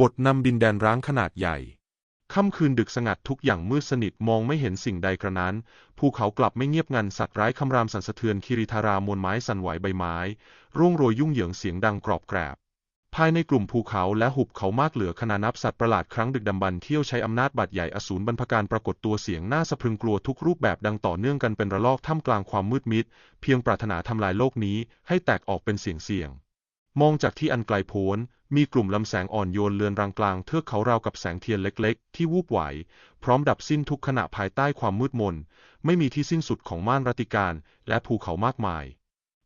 บทนำดินแดนร้างขนาดใหญ่ ค่ำคืนดึกสงัดทุกอย่างมืดสนิทมองไม่เห็นสิ่งใดกระนั้น ภูเขากลับไม่เงียบงันสัตว์ร้ายคำรามสั่นสะเทือนคิริธารามวลไม้สั่นไหวใบไม้ ร่วงโรยยุ่งเหยิงเสียงดังกรอบแกรบ ภายในกลุ่มภูเขาและหุบเขามากเหลือขนานับสัตว์ประหลาดครั้งดึกดำบรรเที่ยวใช้อำนาจบัดใหญ่อสูรบรรพการปรากฏตัวเสียงน่าสะพรึงกลัวทุกรูปแบบดังต่อเนื่องกันเป็นระลอกท่ามกลางความมืดมิด เพียงปรารถนาทำลายโลกนี้ให้แตกออกเป็นเสียงเสียง มองจากที่อันไกลโพ้น มีกลุ่มลำแสงอ่อนโยนเลือนรางกลางเทือกเขาราวกับแสงเทียนเล็กๆ ที่วูบไหว พร้อมดับสิ้นทุกขณะภายใต้ความมืดมน ไม่มีที่สิ้นสุดของม่านรัติการ และภูเขามากมาย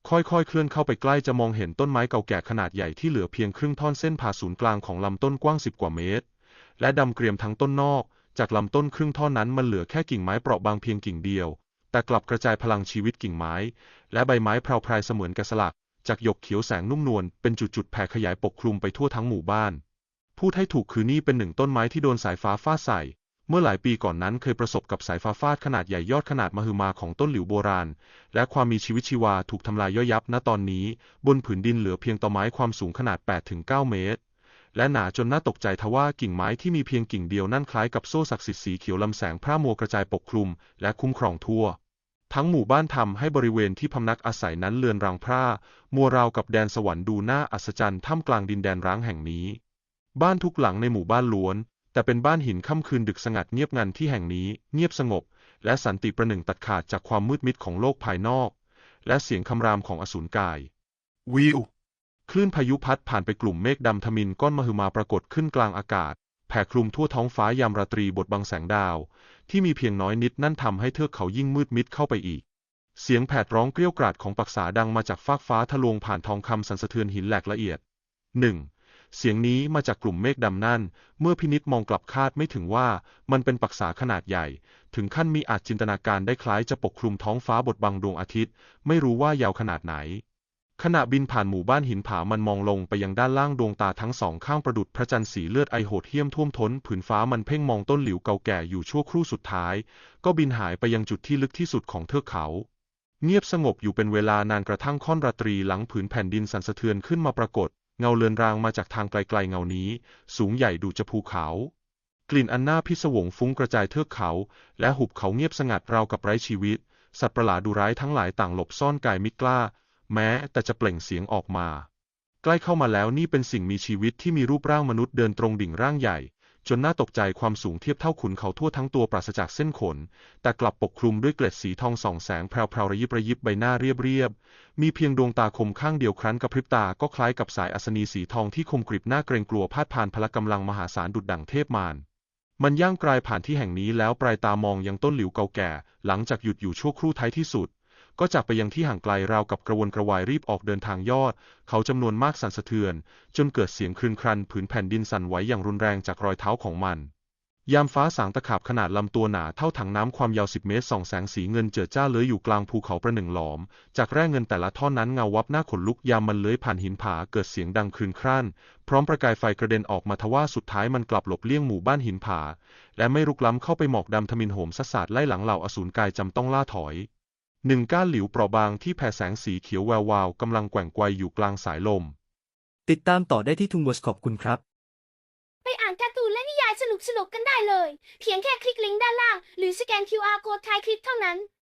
ค่อยๆ เคลื่อนเข้าไปใกล้จะมองเห็นต้นไม้เก่าแก่ขนาดใหญ่ที่เหลือเพียงครึ่งท่อนเส้นผ่าศูนย์กลางของลำต้นกว้างสิบกว่าเมตร และดำเกรียมทั้งต้นนอก จากลำต้นครึ่งท่อนนั้นมันเหลือแค่กิ่งไม้เปราะบางเพียงกิ่งเดียว แต่กลับกระจายพลังชีวิตกิ่งไม้ และใบไม้พราวพรายเสมือนแกะสลัก จากหยกเขียวแสงนุ่มนวลเป็นจุดๆแผ่ขยายปกคลุมไปทั่วทั้งหมู่บ้าน พูดให้ถูกคือนี่เป็นหนึ่งต้นไม้ที่โดนสายฟ้าฟาดใส่ เมื่อหลายปีก่อนนั้นเคยประสบกับสายฟ้าฟาดขนาดใหญ่ยอดขนาดมหึมาของต้นหลิวโบราณ และความมีชีวิตชีวาถูกทำลายย่อยยับ ณตอนนี้ บนผืนดินเหลือเพียงตอไม้ความสูงขนาด 8-9 เมตรและหนาจนน่าตกใจทว่ากิ่งไม้ที่มีเพียงกิ่งเดียวนั่นคล้ายกับโซ่ศักดิ์สิทธิ์สีเขียวลำแสงพร่ามัวกระจายปกคลุม และคุ้มครองทั่ว ทั้งหมู่บ้านทำให้บริเวณที่พำนักอาศัยนั้นเลือนรางพร่า มัวราวกับแดนสวรรค์ดูน่าอัศจรรย์ท่ามกลางดินแดนร้างแห่งนี้ บ้านทุกหลังในหมู่บ้านล้วน แต่เป็นบ้านหินค่ำคืนดึกสงัดเงียบงันที่แห่งนี้ เงียบสงบ และสันติประหนึ่งตัดขาดจากความมืดมิดของโลกภายนอก และเสียงคำรามของอสูรกาย วิว คลื่นพายุพัดผ่านไปกลุ่มเมฆดำทมินก้อนมหึมาปรากฏขึ้นกลางอากาศ แผ่คลุมทั่วท้องฟ้ายามราตรีบทบังแสงดาว ที่มีเพียงน้อยนิดนั่นทำให้เทือกเขายิ่งมืดมิดเข้าไปอีก เสียงแผดร้องเกรี้ยวกราดของปักษาดังมาจากฟากฟ้าทะลวงผ่านทองคำสันสะเทือนหินแหลกละเอียดหนึ่งเสียงนี้มาจากกลุ่มเมฆดำนั่น เมื่อพินิษมองกลับคาดไม่ถึงว่ามันเป็นปักษาขนาดใหญ่ ถึงขั้นมีอาจจินตนาการได้คล้ายจะปกคลุมท้องฟ้าบดบังดวงอาทิตย์ ไม่รู้ว่ายาวขนาดไหน ขณะบินผ่านหมู่บ้านหินผามันมองลงไปยังด้านล่างดวงตาทั้งสองข้างประดุดพระจันทร์สีเลือดไอโหดเหี้ยมท่วมท้น ผืนฟ้ามันเพ่งมองต้นหลิวเก่าแก่อยู่ชั่วครู่สุดท้าย ก็บินหายไปยังจุดที่ลึกที่สุดของเทือกเขา เงียบสงบอยู่เป็นเวลานานกระทั่งค่อนราตรีหลังผืนแผ่นดินสั่นสะเทือนขึ้นมาปรากฏ เงาเลือนรางมาจากทางไกลๆเงานี้ สูงใหญ่ดูจะภูเขา กลิ่นอันน่าพิศวงฟุ้งกระจายเทือกเขา และหุบเขาเงียบสงัดราวกับไร้ชีวิต สัตว์ประหลาดดูร้ายทั้งหลายต่างหลบซ่อนกายมิกล้า แม้แต่จะเปล่งเสียงออกมา ใกล้เข้ามาแล้วนี่เป็นสิ่งมีชีวิตที่มีรูปร่างมนุษย์เดินตรงดิ่งร่างใหญ่ จนน่าตกใจความสูงเทียบเท่าขุนเขาทั่วทั้งตัวปราศจากเส้นขน แต่กลับปกคลุมด้วยเกล็ดสีทองส่องแสงแพรวๆระยิบระยิบใบหน้าเรียบๆมีเพียงดวงตาคมข้างเดียวครั้นกระพริบตาก็คล้ายกับสายอัศนีสีทองที่คมกริบหน้าเกรงกลัวพาดผ่านพละกำลังมหาศาลดุจดั่งเทพมารมันย่างกลายผ่านที่แห่งนี้แล้วปลายตามองยังต้นหลิวเก่าแก่ หลังจากหยุดอยู่ชั่วครู่ท้ายที่สุด ก็จากไปยังที่ห่างไกลราวกับกระวนกระวายรีบออกเดินทางยอด เขาจำนวนมากสั่นสะเทือน จนเกิดเสียงครืนครันผืนแผ่นดินสั่นไหวอย่างรุนแรงจากรอยเท้าของมัน ยามฟ้าสางตะขาบขนาดลำตัวหนาเท่าถังน้ำความยาวสิบเมตรส่องแสงสีเงินเจิดจ้าเลื้อยอยู่กลางภูเขาประหนึ่งหลอม จากแร่เงินแต่ละท่อนนั้นเงาวับหน้าขนลุกยามมันเลื้อยผ่านหินผาเกิดเสียงดังครืนครั่น พร้อมประกายไฟกระเด็นออกมาทว่าสุดท้ายมันกลับหลบเลี่ยงหมู่บ้านหินผา และไม่รุกล้ำเข้าไปหมอกดำทมินโหมสัสาดไล่หลังเหล่าอสูรกายจำต้องล่าถอย หนึ่งก้านหลิวเปราะบางที่แผ่แสงสีเขียวแวววาวกำลังแกว่งไกวอยู่กลางสายลม ติดตามต่อได้ที่ทุงบสขอบคุณครับ ไปอ่านการ์ตูนและนิยายสนุกๆกันได้เลย เพียงแค่คลิกลิงก์ด้านล่าง หรือสแกน QR โค้ดท้ายคลิปเท่านั้น